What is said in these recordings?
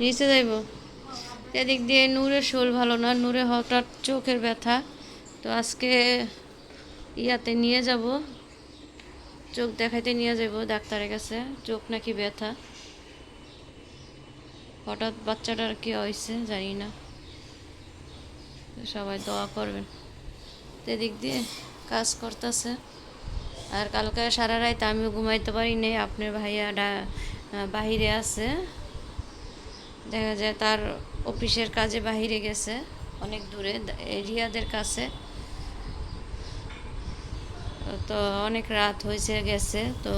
নিচে যাইব। এদিক দিয়ে নূরের শোল ভালো না, নূরে হঠাৎ চোখের ব্যথা। তো আজকে ইয়াতে নিয়ে যাব। চোখ দেখাইতে নিয়ে যাব ডাক্তারের কাছে। চোখ নাকি ব্যথা। হঠাৎ বাচ্চাটার কি হয়েছে জানি না। সবাই দোয়া করবেন। এদিক দিয়ে কাজ করতেছে। আর কালকে সারা রাত আমিও ঘুমাইতে পারি নাই। আপনার ভাইয়া বাহিরে আছে। দেখা যায় তার অফিসের কাজে বাহিরে গেছে, অনেক দূরে এরিয়াদের কাছে। তো অনেক রাত হয়েছে, গেছে। তো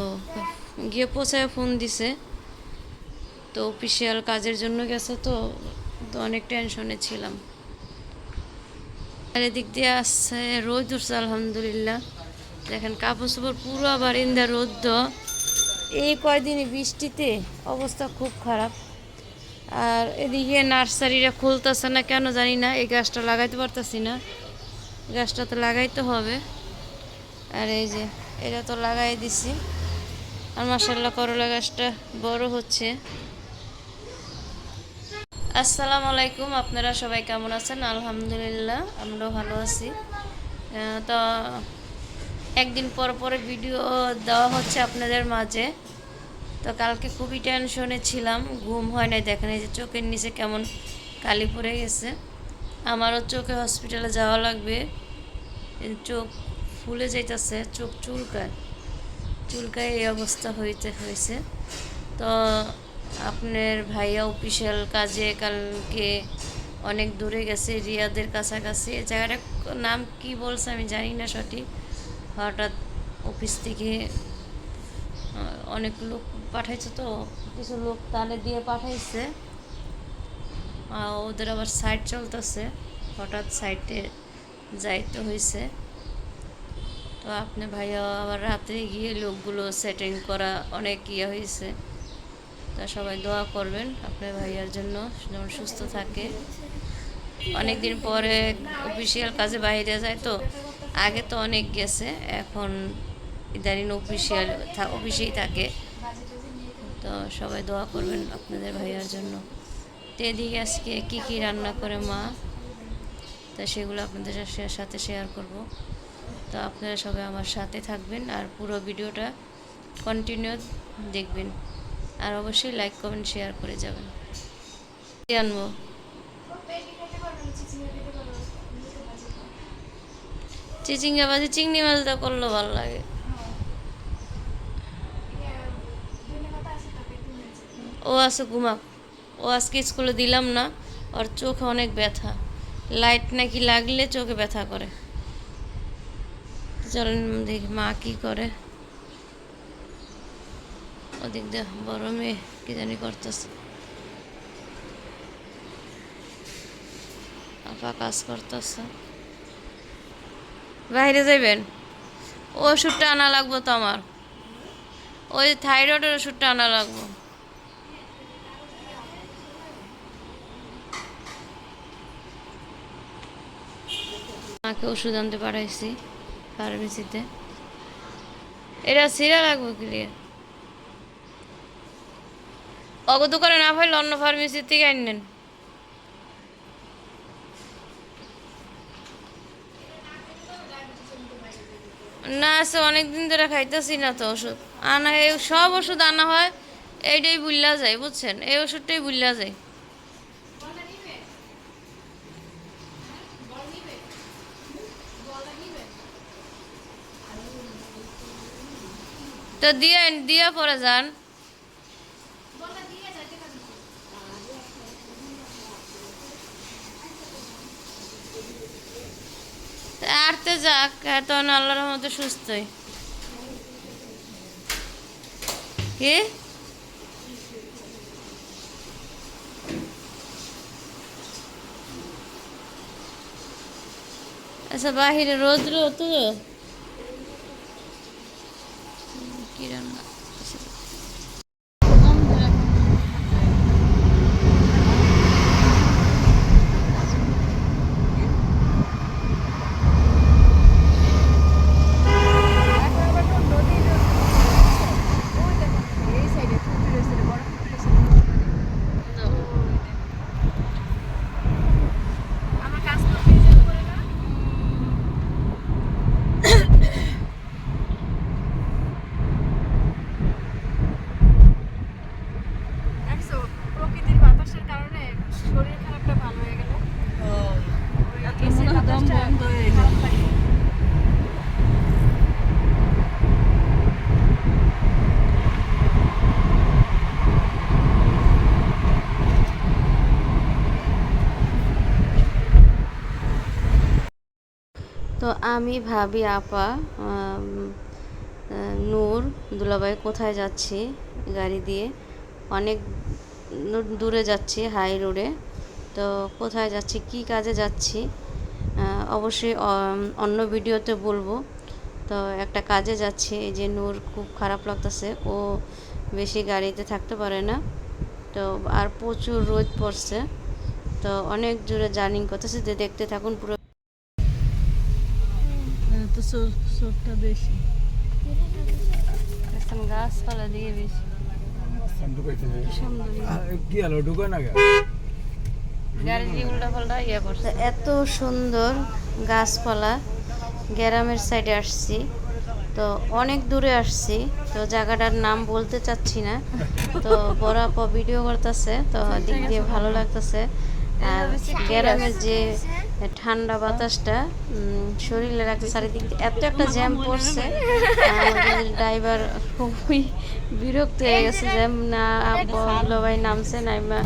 গিয়ে পৌঁছায় ফোন দিছে। তো অফিসিয়াল কাজের জন্য গেছে তো তো অনেক টেনশনে ছিলাম। আর এদিক দিয়ে আসছে রোদ উঠছে, আলহামদুলিল্লাহ। দেখেন কাপড় চোপড় পুরো আবার ইন্দা রোদ্দ। এই কয়দিনে বৃষ্টিতে অবস্থা খুব খারাপ। আর এদিকে নার্সারিটা খুলতেছে না কেন জানি না, এই গাছটা লাগাইতে পারতেছি না। গাছটা তো লাগাইতে হবে। আর এই যে, এটা তো লাগাই দিছি। আর মাসাল্লাহ করলা গাছটা বড় হচ্ছে। আসসালামু আলাইকুম, আপনারা সবাই কেমন আছেন? আলহামদুলিল্লাহ, আমরাও ভালো আছি। তো একদিন পর পরে ভিডিও দেওয়া হচ্ছে আপনাদের মাঝে। তো কালকে খুবই টেনশনে ছিলাম, ঘুম হয় নাই, দেখেন এই যে চোখের নিচে কেমন কালি পড়ে গেছে। আমারও চোখে হসপিটালে যাওয়া লাগবে। চোখ ফুলে যাইতেছে, চোখ চুলকায়। চুলকায় এই অবস্থা হইতে হয়েছে তো আপনার ভাইয়া অফিসিয়াল কাজে কালকে অনেক দূরে গেছে, রিয়াদের কাছাকাছি। জায়গাটার নাম কি বলছে আমি জানি না সঠিক। হঠাৎ অফিস থেকে অনেক লোক পাঠাইছে তো, কিছু লোক তালে দিয়ে পাঠাইছে। ওদের আবার সাইড চলতেছে, হঠাৎ সাইডে যাইতে হয়েছে তো আপনি ভাইয়া আবার রাত্রে গিয়ে লোকগুলো সেটিং করা অনেক ইয়ে হয়েছে তা সবাই দোয়া করবেন, আপনার ভাইয়ার জন্য যেমন সুস্থ থাকে। অনেক দিন পরে অফিসিয়াল কাজে বাইরে যায় তো, আগে তো অনেক গেছে, এখন ইদানিং অফিসিয়াল অফিসেই থাকে। তো সবাই দোয়া করবেন আপনাদের ভাইয়ার জন্য। তো এদিকে আজকে কী কী রান্না করে মা? তা সেগুলো আপনাদের সাথে শেয়ার করব। তো আপনারা সবাই আমার সাথে থাকবেন আর পুরো ভিডিওটা কন্টিনিউ দেখবেন। আর অবশ্যই লাইক কমেন্ট শেয়ার করে যাবেন। আনব? চিচিঙ্গা বাজি চিংড়ি মাছটা করলে ভালো লাগে। ও আছে ঘুমাক। ও আজকে স্কুলে দিলাম না, ওর চোখে অনেক ব্যথা। লাইট নাকি লাগলে চোখে ব্যথা করে। চলেন দেখি মা কি করে। ওদিক দিয়ে বড় মেয়ে কি জানি করতেছে। আপা কাজ করতেছে। বাইরে যাইবেন? ওষুধটা আনা লাগবো তো আমার। ওই থাইরয়েডের ওষুধটা আনা লাগবো। মাকে ওষুধ আনতে পাঠাইছি ফার্মেসিতে এটা সিরা লাগবে ক্লিয়ার রে? করে না পাইলে অন্য ফার্মেসি থেকে আনেন না, আছে অনেক দিন ধরে খাইতেছি না তো ওষুধ। আনা, এই সব ওষুধ আনা হয়, এইটাই বুল্লা যায়, বুঝছেন? এই ওষুধটাই বুল্লা যায়। তো দিয়ে, দিয়া পরে যান। আরতে যাক, এত আল্লাহর মতো সুস্থই। কি? আচ্ছা বাহিরে রোদ্র তো কি রান্না এই সাইডে ফুটি রয়েছে বড় ফুটি রয়েছে শরীর খারাপটা ভালো হয়ে গেল মনে হয় দম বন্ধ হয়ে গেল তো আমি ভাবি, আপা নূর, দুলাভাই কোথায় যাচ্ছি গাড়ি দিয়ে? অনেক দূরে যাচ্ছি, হাই রোডে। তো কোথায় যাচ্ছি, কি কাজে যাচ্ছি? অবশ্যই অন্য ভিডিওতে বলব। তো একটা কাজে যাচ্ছি, এই যে নূর খুব খারাপ লাগতেছে। ও বেশি গাড়িতে থাকতে পারে না। তো আর প্রচুর রোদ পড়ছে। তো অনেক জোরে জার্নিং করতেছে, যে দেখতে থাকুন পুরো চোর চোরটা বেশি। এখন গাছপালা দিয়ে বেশি। ইয়ে এত সুন্দর গাছপালা গ্রামের সাইডে আসছি। তো অনেক দূরে আসছি তো জায়গাটার নাম বলতে চাচ্ছি না। তো বড় আপা ভিডিও করতেছে তো দিক দিয়ে ভালো লাগতেছে। আর গ্রামের যে ঠান্ডা বাতাসটা উম, শরীরে রাখতে চারিদিক দিয়ে এত একটা জ্যাম পড়ছে আমাদের ড্রাইভার খুবই বিরক্ত হয়ে গেছে জ্যাম না ভাই নামছে নাইমা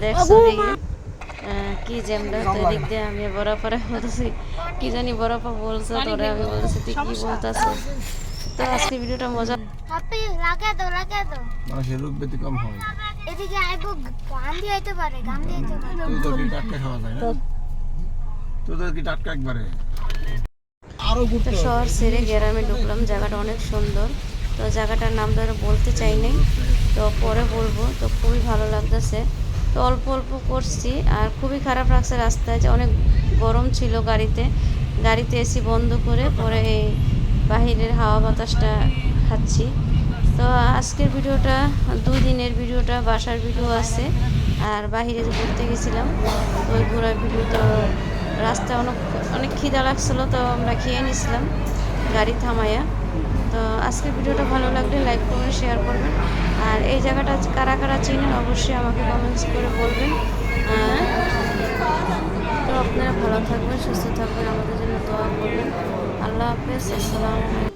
দেখছ আহ, কি জ্যামটা তো এদিক দিয়ে আমি বরাবরে বলতেছি কি জানি বরাবর বলছে তোরা আমি বলতেছি তুই কি বলতেছিস? তো আজকে ভিডিওটা মজা হাপি লাগা দাও লাগা দাও মানুষের রোগ ব্যতিক্রম হয়। এদিকে আইবো গান দিয়ে আইতে পারে গান দিয়ে আইতে পারে। তোদের কি টাটকা খাওয়া যায় না? তোদের কি টাটকা একবারে? আরও ঘুরতে শহর ছেড়ে গ্রামে ঢুকলাম জায়গাটা অনেক সুন্দর। তো জায়গাটার নাম ধরে বলতে চাই নাই। তো পরে বলব তো খুবই ভালো লাগতেছে। তো অল্প অল্প করছি আর খুবই খারাপ লাগছে রাস্তায় যে অনেক গরম ছিল গাড়িতে। গাড়িতে এসি বন্ধ করে পরে এই বাহিরের হাওয়া বাতাসটা খাচ্ছি। তো আজকের ভিডিওটা, দুই দিনের ভিডিওটা, বাসার ভিডিও আছে, আর বাহিরে ঘুরতে গেছিলাম, ওই ঘোরার ভিডিও তো রাস্তা অনেক অনেক খিদা লাগছিল, তো আমরা খেয়ে নিছিলাম গাড়ি থামাইয়া তো আজকের ভিডিওটা ভালো লাগলে লাইক করবেন, শেয়ার করবেন, আর এই জায়গাটা কারা কারা চিনেন অবশ্যই আমাকে কমেন্টস করে বলবেন। তো আপনারা ভালো থাকবেন, সুস্থ থাকবেন, আমাদের জন্য দোয়া করবেন। আল্লাহ হাফেজ, আসসালামু আলাইকুম।